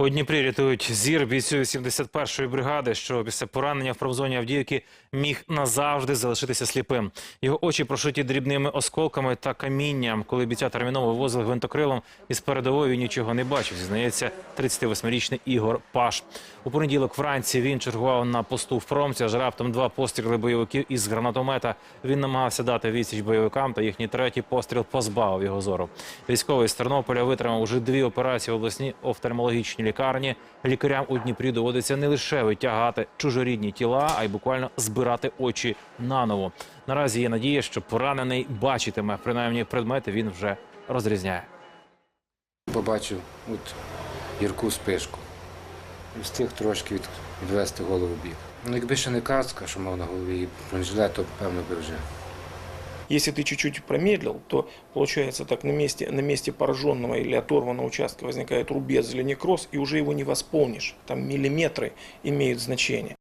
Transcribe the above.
У Дніпрі рятують зір бійцю 71-ї бригади, що після поранення в промзоні Авдіївки міг назавжди залишитися сліпим. Його очі прошиті дрібними осколками та камінням. Коли бійця терміново вивозили гвинтокрилом із передової, він нічого не бачив. Зізнається 38-річний Ігор Паш. У понеділок вранці він чергував на посту в промці, аж раптом два постріли бойовиків із гранатомета. Він намагався дати відсіч бойовикам, та їхній третій постріл позбавив його зору. Військовий з Тернополя витримав уже дві операції в обласній офтальмологічній лікарні. Лікарям у Дніпрі доводиться не лише витягати чужорідні тіла, а й буквально збирати очі наново. Наразі є надія, що поранений бачитиме принаймні предмети він вже розрізняє. Побачив от гірку спишку. І встиг трошки від, відвести голову бік. Ну, якби ще не каска, що мав на голові, і бронежилет, то певно би вже. Если ты чуть-чуть промедлил, то получается так на месте, на месте пораженного или оторванного участка возникает рубец или некроз, и уже его не восполнишь. Там миллиметры имеют значение.